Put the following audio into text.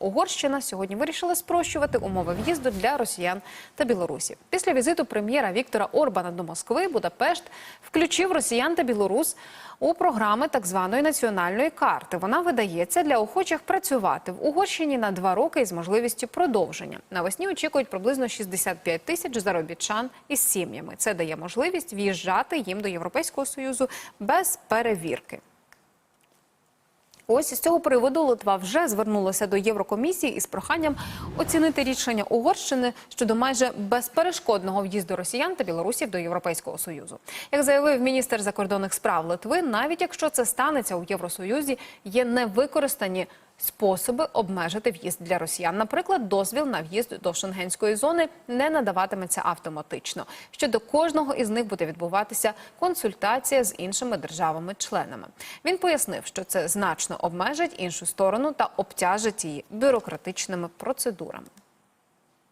Угорщина сьогодні вирішила спрощувати умови в'їзду для росіян та білорусів. Після візиту прем'єра Віктора Орбана до Москви Будапешт включив росіян та білорус у програми так званої національної карти. Вона видається для охочих працювати в Угорщині на два роки із можливістю продовження. Навесні очікують приблизно 65 тисяч заробітчан із сім'ями. Це дає можливість в'їжджати їм до Європейського союзу без перевірки. Ось з цього приводу Литва вже звернулася до Єврокомісії із проханням оцінити рішення Угорщини щодо майже безперешкодного в'їзду росіян та білорусів до Європейського союзу. Як заявив міністр закордонних справ Литви, навіть якщо це станеться у Євросоюзі, є невикористані способи обмежити в'їзд для росіян. Наприклад, дозвіл на в'їзд до шенгенської зони не надаватиметься автоматично. Щодо кожного із них буде відбуватися консультація з іншими державами-членами. Він пояснив, що це значно обмежить іншу сторону та обтяжить її бюрократичними процедурами.